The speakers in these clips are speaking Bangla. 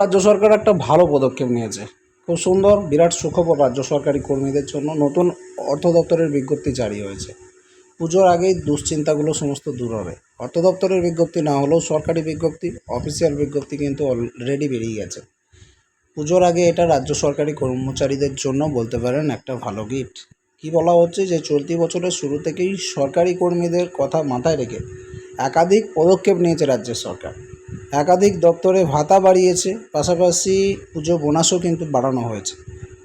রাজ্য সরকার একটা ভালো পদক্ষেপ নিয়েছে। খুব সুন্দর, বিরাট সুখবর রাজ্য সরকারি কর্মীদের জন্য নতুন অর্থ দপ্তরের বিজ্ঞপ্তি জারি হয়েছে। পুজোর আগেই দুশ্চিন্তাগুলো সমস্ত দূর হবে। অর্থ দপ্তরের বিজ্ঞপ্তি না হলেও সরকারি বিজ্ঞপ্তি, অফিসিয়াল বিজ্ঞপ্তি কিন্তু অলরেডি বেরিয়ে গেছে। পুজোর আগে এটা রাজ্য সরকারি কর্মচারীদের জন্য বলতে পারেন একটা ভালো গিফট কি বলা হচ্ছে যে চলতি বছরের শুরু থেকেই সরকারি কর্মীদের কথা মাথায় রেখে একাধিক পদক্ষেপ নিয়েছে রাজ্যের সরকার। একাধিক দপ্তরে ভাতা বাড়িয়েছে, পাশাপাশি পুজো বোনাসও কিন্তু বাড়ানো হয়েছে।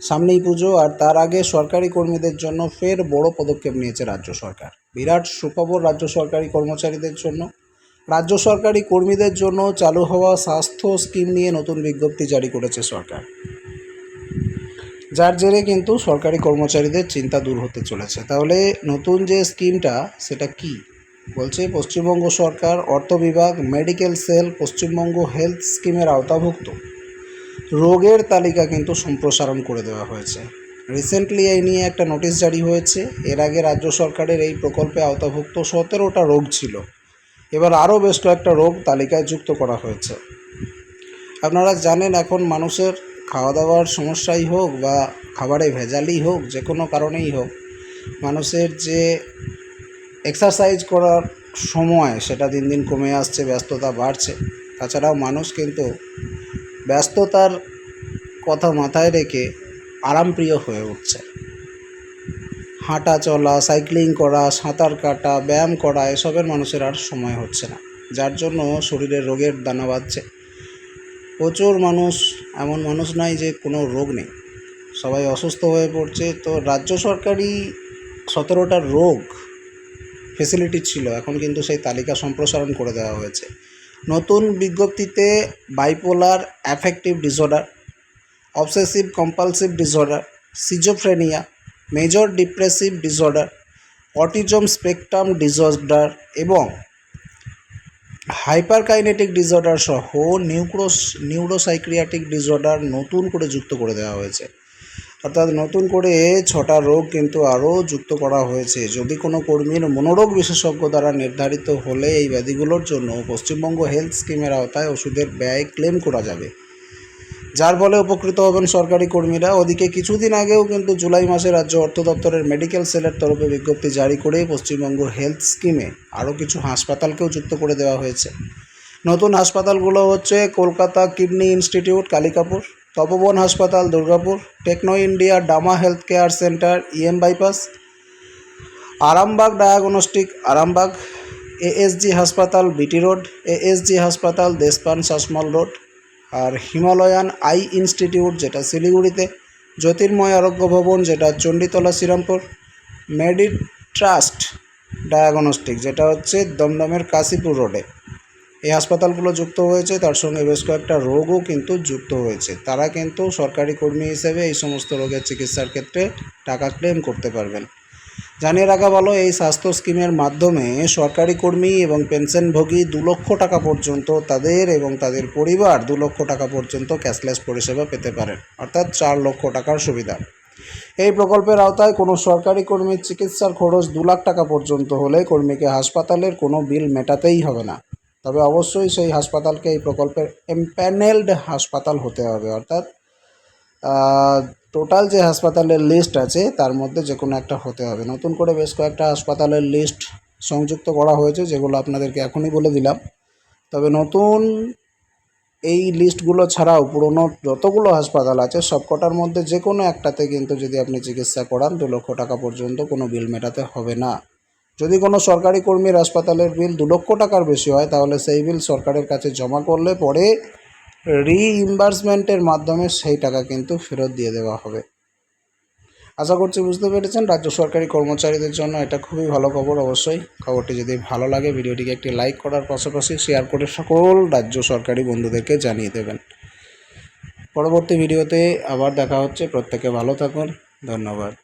সামনেই পুজো আর তার আগে সরকারি কর্মীদের জন্য ফের বড় পদক্ষেপ নিয়েছে রাজ্য সরকার। বিরাট সুখবর রাজ্য সরকারি কর্মচারীদের জন্য। রাজ্য সরকারি কর্মীদের জন্য চালু হওয়া স্বাস্থ্য স্কিম নিয়ে নতুন বিজ্ঞপ্তি জারি করেছে সরকার। যার জেরে কিন্তু সরকারি কর্মচারীদের চিন্তা দূর হতে চলেছে। তাহলে নতুন যে স্কিমটা, সেটা কি? বলছে, পশ্চিমবঙ্গ সরকার, অর্থ বিভাগ মেডিকেল সেল পশ্চিমবঙ্গ হেলথ স্কিমের আওতাভুক্ত। রোগের তালিকা কিন্তু সম্প্রসারণ করে দেওয়া হয়েছে। রিসেন্টলি এই নিয়ে একটা নোটিশ জারি হয়েছে। এর আগে রাজ্য সরকারের এই প্রকল্পে আওতাভুক্ত সতেরোটা রোগ ছিল। এবার আরও বেশ কয়েকটা রোগ তালিকায় যুক্ত করা হয়েছে। আপনারা জানেন এখন মানুষের খাওয়া দাওয়ার সমস্যাই হোক বা খাবারে ভেজালই হোক, যে কোনো কারণেই হোক, মানুষের যে এক্সারসাইজ করার সময় সেটা দিন দিন কমে আসছে, ব্যস্ততা বাড়ছে। তাছাড়াও মানুষ কিন্তু ব্যস্ততার কথা মাথায় রেখে আরামপ্রিয় হয়ে উঠছে। হাঁটা চলা সাইক্লিং করা, সাঁতার কাটা, ব্যায়াম করা, এসবের মানুষের আর সময় হচ্ছে না। যার জন্য শরীরে রোগের দানা বাঁধছে। প্রচুর মানুষ, এমন মানুষ নাই যে কোনো রোগ নেই। সবাই অসুস্থ হয়ে পড়ছে। তো রাজ্য সরকারি সতেরোটা রোগ ফেসিলিটি ছিল। এখন কিন্তু সেই তালিকা সম্প্রসারণ করে দেওয়া হয়েছে। নতুন বিজ্ঞপ্তিতে bipolar affective disorder obsessive compulsive disorder schizophrenia major depressive disorder autism spectrum disorder এবং হাইপারকাইনেটিক ডিসঅর্ডার সহ নিউক্রোস নিউরোসাইক্রিয়াটিক ডিসঅর্ডার নতুন করে যুক্ত করে দেওয়া হয়েছে। অর্থাৎ নতুন করে ছটা রোগ কিন্তু আরও যুক্ত করা হয়েছে। যদি কোনো কর্মীর মনোরোগ বিশেষজ্ঞ দ্বারা নির্ধারিত হলে এই ব্যাধিগুলোর জন্য পশ্চিমবঙ্গ হেলথ স্কিমের আওতায় ওষুধের ব্যয় ক্লেম করা যাবে। যার ফলে উপকৃত হবেন সরকারি কর্মীরা। ওদিকে কিছুদিন আগেও কিন্তু জুলাই মাসে রাজ্য অর্থ দপ্তরের মেডিকেল সেলের তরফে বিজ্ঞপ্তি জারি করে পশ্চিমবঙ্গ হেলথ স্কিমে আরও কিছু হাসপাতালকেও যুক্ত করে দেওয়া হয়েছে। নতুন হাসপাতালগুলো হচ্ছে কলকাতা কিডনি ইনস্টিটিউট, কালিকাপুর তপবন হাসপাতাল, Durgapur, techno India, ডামা health care centre, EM bypass, Arambagh diagnostic, Arambagh, ASG হাসপাতাল, বিটি রোড, এএসজি হাসপাতাল, দেশপান শাসমল রোড, আর হিমালয়ান আই ইনস্টিটিউট যেটা শিলিগুড়িতে, জ্যোতির্ময় আরোগ্য ভবন যেটা চণ্ডীতলা শ্রীরামপুর মেডি ট্রাস্ট ডায়াগনস্টিক যেটা হচ্ছে দমদমের কাশীপুর রোডে। এই হাসপাতালগুলো যুক্ত হয়েছে, তার সঙ্গে বেশ কয়েকটা রোগও কিন্তু যুক্ত হয়েছে। তারা কিন্তু সরকারি কর্মী হিসেবে এই সমস্ত রোগের চিকিৎসার ক্ষেত্রে টাকা ক্লেম করতে পারবেন। জানিয়ে রাখা ভালো, এই স্বাস্থ্য স্কিমের মাধ্যমে সরকারি কর্মী এবং পেনশনভোগী দু লক্ষ টাকা পর্যন্ত তাদের এবং তাদের পরিবার দু লক্ষ টাকা পর্যন্ত ক্যাশলেস পরিষেবা পেতে পারেন, অর্থাৎ চার লক্ষ টাকার সুবিধা। এই প্রকল্পের আওতায় কোনো সরকারি কর্মীর চিকিৎসার খরচ দু লাখ টাকা পর্যন্ত হলে কর্মীকে হাসপাতালের কোনো বিল মেটাতেই হবে না। তবে অবশ্যই সেই হাসপাতালকে এই প্রকল্পের এমপ্যানেলড হাসপাতাল হতে হবে, অর্থাৎ টোটাল যে হাসপাতালের লিস্ট আছে, তার মধ্যে যে কোনো একটা হতে হবে। নতুন করে বেশ কয়েকটা হাসপাতালের লিস্ট সংযুক্ত করা হয়েছে, যেগুলো আপনাদেরকে এখনই বলে দিলাম। তবে নতুন এই লিস্টগুলো ছাড়াও পুরনো যতগুলো হাসপাতাল আছে, সবকটার মধ্যে যে কোনো একটাতে কিন্তু যদি আপনি চিকিৎসা করান, দু লক্ষ টাকা পর্যন্ত কোনো বিল মেটাতে হবে না। যদি কোনো সরকারি কর্মীর হাসপাতালের বিল দু লক্ষ টাকার বেশি হয়, তাহলে সেই বিল সরকারের কাছে জমা করলে পরে রিইম্বার্সমেন্টের মাধ্যমে সেই টাকা কিন্তু ফেরত দিয়ে দেওয়া হবে। আশা করছি বুঝতে পেরেছেন। রাজ্য সরকারি কর্মচারীদের জন্য এটা খুবই ভালো খবর। অবশ্যই খবরটি যদি ভালো লাগে, ভিডিওটিকে একটি লাইক করার পাশাপাশি শেয়ার করে সকল রাজ্য সরকারি বন্ধুদেরকে জানিয়ে দেবেন। পরবর্তী ভিডিওতে আবার দেখা হচ্ছে। প্রত্যেকে ভালো থাকুন। ধন্যবাদ।